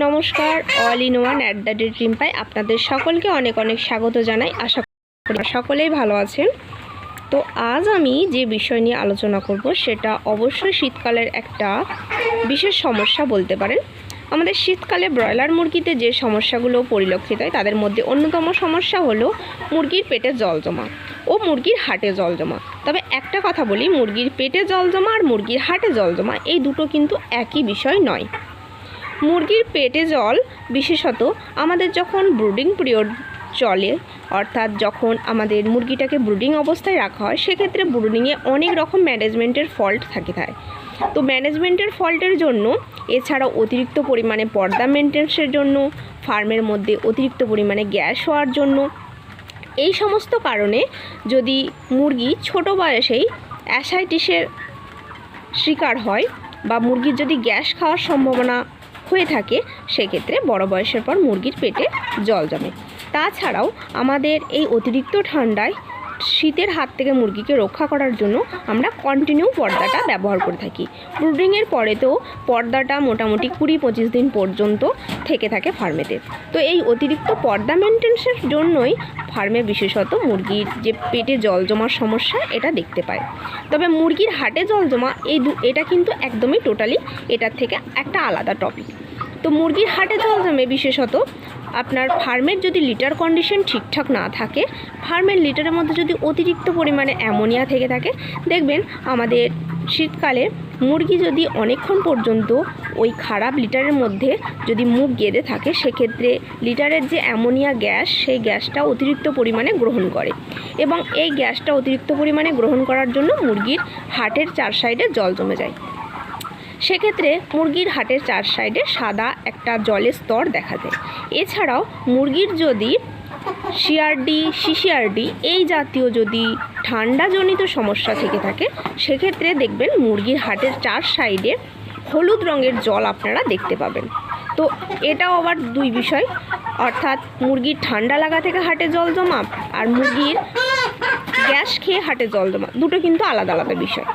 নমস্কার all in one at the date রিম্পাই আপনাদের সকলকে অনেক অনেক স্বাগত জানাই। আশা করি সকলেই ভালো আছেন। তো আজ আমি যে বিষয় নিয়ে আলোচনা করব, সেটা অবশ্যই শীতকালের একটা বিশেষ সমস্যা বলতে পারেন। আমাদের শীতকালে ব্রয়লার মুরগিতে যে সমস্যাগুলো পরিলক্ষিত হয়, তাদের মধ্যে অন্যতম সমস্যা হলো মুরগির পেটে জল জমা ও মুরগির হাটে জল জমা। তবে একটা কথা বলি, মুরগির পেটে জল জমা আর মুরগির হাটে জল জমা, এই দুটো কিন্তু একই বিষয় নয়। মুরগির পেটে জল, বিশেষত আমাদের যখন ব্রুডিং পিরিয়ড চলে, অর্থাৎ যখন আমাদের মুরগিটাকে ব্রুডিং অবস্থায় রাখা হয়, সেক্ষেত্রে ব্রুডিংয়ে অনেক রকম ম্যানেজমেন্টের ফল্ট থাকে থাকে তো ম্যানেজমেন্টের ফল্টের জন্য, এছাড়াও অতিরিক্ত পরিমাণে পর্দা মেনটেন্সের জন্য ফার্মের মধ্যে অতিরিক্ত পরিমাণে গ্যাস হওয়ার জন্য, এই সমস্ত কারণে যদি মুরগি ছোট বয়সেই অ্যাসাইটিসের শিকার হয় বা মুরগির যদি গ্যাস খাওয়ার সম্ভাবনা হয়ে থাকে, সেক্ষেত্রে বড় বয়সের পর মুরগির পেটে জল জমে। তাছাড়াও আমাদের এই অতিরিক্ত ঠান্ডায় শীতের হাত থেকে মুরগিকে রক্ষা করার জন্য আমরা কন্টিনিউ পর্দাটা ব্যবহার করে থাকি। ব্রুডিংয়ের পরেতেও পর্দাটা মোটামুটি কুড়ি পঁচিশ দিন পর্যন্ত থেকে থাকে ফার্মেতে। তো এই অতিরিক্ত পর্দা মেনটেন্সের জন্যই ফার্মে বিশেষত মুরগির যে পেটে জল জমার সমস্যা, এটা দেখতে পায় তবে মুরগির হাটে জল জমা, এই এটা কিন্তু একদমই টোটালি এটার থেকে একটা আলাদা টপিক তো মুরগির হাটে জল জমে বিশেষত আপনার ফার্মের যদি লিটার কন্ডিশন ঠিকঠাক না থাকে, ফার্মের লিটারের মধ্যে যদি অতিরিক্ত পরিমাণে অ্যামোনিয়া থেকে থাকে, দেখবেন আমাদের শীতকালে মুরগি যদি অনেকক্ষণ পর্যন্ত ওই খারাপ লিটারের মধ্যে যদি মুখ গেঁদে থাকে, সেক্ষেত্রে লিটারের যে অ্যামোনিয়া গ্যাস, সেই গ্যাসটা অতিরিক্ত পরিমাণে গ্রহণ করে এবং এই গ্যাসটা অতিরিক্ত পরিমাণে গ্রহণ করার জন্য মুরগির হার্টের চার সাইডে জল জমে যায়। সেক্ষেত্রে মুরগির হাটের চার সাইডে সাদা একটা জলের স্তর দেখা যায়। এছাড়াও মুরগির যদি সিআরডি সিসিআরডি এই জাতীয় যদি ঠান্ডাজনিত সমস্যা থেকে থাকে, সেক্ষেত্রে দেখবেন মুরগির হাটের চার সাইডে হলুদ রঙের জল আপনারা দেখতে পাবেন। তো এটাও আবার দুই বিষয়, অর্থাৎ মুরগির ঠান্ডা লাগা থেকে হাটে জল জমা আর মুরগির গ্যাস খেয়ে হাটে জল জমা, দুটো কিন্তু আলাদা আলাদা বিষয়।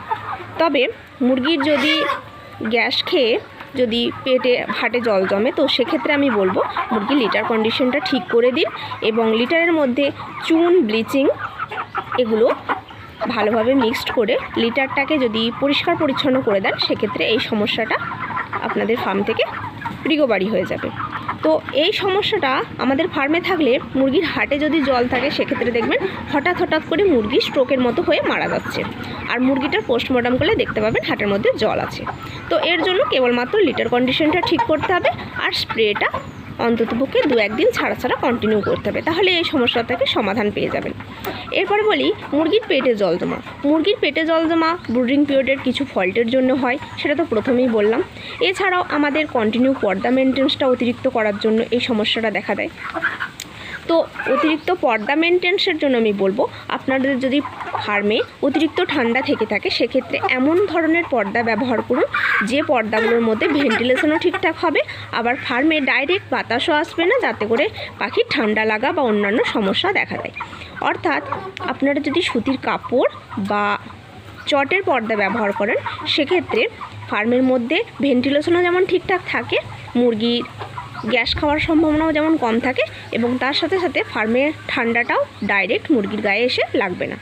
তবে মুরগির যদি গ্যাস খেয়ে যদি পেটে, হাটে জল জমে, তো সেক্ষেত্রে আমি বলব মুরগি লিটার কন্ডিশনটা ঠিক করে দিন এবং লিটারের মধ্যে চুন, ব্লিচিং এগুলো ভালোভাবে মিক্সড করে লিটারটাকে যদি পরিষ্কার পরিচ্ছন্ন করে দেন, সেক্ষেত্রে এই সমস্যাটা আপনাদের ফার্ম থেকে রিকভারি হয়ে যাবে। তো এই সমস্যাটা আমাদের ফার্মে থাকলে মুরগির হাটে যদি জল থাকে, সেক্ষেত্রে দেখবেন হঠাৎ হঠাৎ করে মুরগি স্ট্রোকের মতো হয়ে মারা যাচ্ছে। আর মুরগিটার পোস্টমর্টম করলে দেখতে পাবেন হাটের মধ্যে জল আছে। তো এর জন্য কেবলমাত্র লিটার কন্ডিশনটা ঠিক করতে হবে আর স্প্রেটা অন্ততপক্ষে দু একদিন ছাড়া ছাড়া কন্টিনিউ করতে হবে। তাহলে এই সমস্যাটাকে সমাধান পেয়ে যাবেন। এরপরে বলি, মুরগির পেটে জল জমা। মুরগির পেটে জল জমা ব্রুডিং পিরিয়ডের কিছু ফল্টের জন্য হয়, সেটা তো প্রথমেই বললাম। এছাড়াও আমাদের কন্টিনিউ পর্দা মেনটেন্সটা অতিরিক্ত করার জন্য এই সমস্যাটা দেখা দেয়। তো অতিরিক্ত পর্দা মেনটেন্সের জন্য আমি বলব, আপনাদের যদি ফার্মে অতিরিক্ত ঠান্ডা থেকে থাকে, সেক্ষেত্রে এমন ধরনের পর্দা ব্যবহার করুন, যে পর্দাগুলোর মধ্যে ভেন্টিলেশনও ঠিকঠাক হবে। আবার ফার্মে ডাইরেক্ট বাতাসও আসবে না, যাতে করে পাখির ঠান্ডা লাগা বা অন্যান্য সমস্যা দেখা দেয়। অর্থাৎ, আপনারা যদি সুতির কাপড় বা চটের পর্দা ব্যবহার করেন, সেক্ষেত্রে ফার্মের মধ্যে ভেন্টিলেশনও যেমন ঠিকঠাক থাকে, মুরগির গ্যাস খাওয়ার সম্ভাবনাও যেমন কম থাকে এবং তার সাথে সাথে ফার্মের ঠান্ডাটাও ডাইরেক্ট মুরগির গায়ে এসে লাগবে না।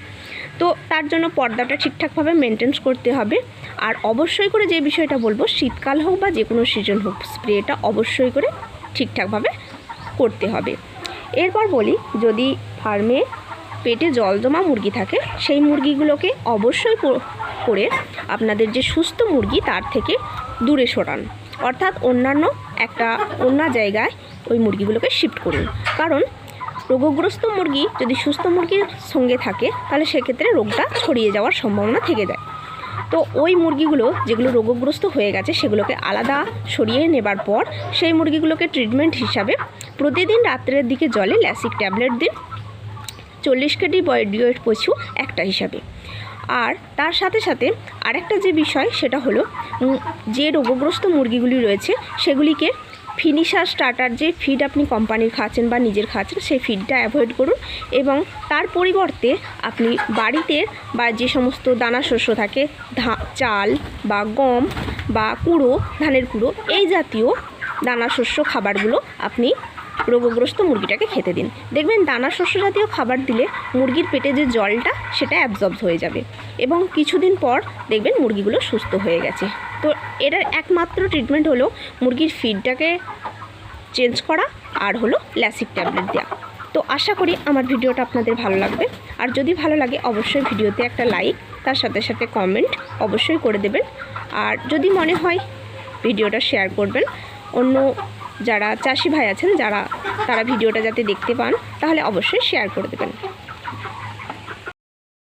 তো তার জন্য পর্দাটা ঠিকঠাকভাবে মেনটেন্স করতে হবে। আর অবশ্যই করে যে বিষয়টা বলব, শীতকাল হোক বা যে কোনো সিজন হোক স্প্রেটা অবশ্যই করে ঠিকঠাকভাবে করতে হবে। এরপর বলি, যদি ফার্মে পেটে জল জমা মুরগি থাকে, সেই মুরগিগুলোকে অবশ্যই করে আপনাদের যে সুস্থ মুরগি তার থেকে দূরে সরান। অর্থাৎ অন্যান্য একটা অন্য জায়গায় ওই মুরগিগুলোকে শিফট করুন। কারণ রোগগ্রস্ত মুরগি যদি সুস্থ মুরগির সঙ্গে থাকে, তাহলে সেক্ষেত্রে রোগটা ছড়িয়ে যাওয়ার সম্ভাবনা থেকে যায়। তো ওই মুরগিগুলো যেগুলো রোগগ্রস্ত হয়ে গেছে, সেগুলোকে আলাদা সরিয়ে নেবার পর সেই মুরগিগুলোকে ট্রিটমেন্ট হিসাবে প্রতিদিন রাত্রের দিকে জলে ল্যাসিক ট্যাবলেট দিন, চল্লিশ কেজি বডি ওয়েট পশু একটা হিসাবে। আর তার সাথে সাথে আরেকটা যে বিষয়, সেটা হলো যে রোগগ্রস্ত মুরগিগুলি রয়েছে, সেগুলিকে ফিনিশার স্টার্টার যে ফিড আপনি কোম্পানির খাচ্ছেন বা নিজের খাচ্ছেন, সেই ফিডটা অ্যাভয়েড করুন এবং তার পরিবর্তে আপনি বাড়িতে বা যে সমস্ত দানা শস্য থাকে চাল বা গম বা কুড়ো, ধানের কুড়ো, এই জাতীয় দানা শস্য খাবারগুলো আপনি রোগগ্রস্ত মুরগিটাকে খেতে দিন। দেখবেন দানা শস্য জাতীয় খাবার দিলে মুরগির পেটে যে জলটা, সেটা অ্যাবজর্ব হয়ে যাবে। এবং কিছুদিন পর দেখবেন মুরগিগুলো সুস্থ হয়ে গেছে। তো এটার একমাত্র ট্রিটমেন্ট হলো মুরগির ফিডটাকে চেঞ্জ করা আর হলো ল্যাসিক ট্যাবলেট দেওয়া তো আশা করি আমার ভিডিওটা আপনাদের ভালো লাগবে। আর যদি ভালো লাগে, অবশ্যই ভিডিওতে একটা লাইক তার সাথে সাথে কমেন্ট অবশ্যই করে দেবেন। আর যদি মনে হয় ভিডিওটা শেয়ার করবেন, অন্য যারা চাষি ভাই আছেন, যারা তারা ভিডিওটা যাতে দেখতে পান, তাহলে অবশ্যই শেয়ার করে দেবেন।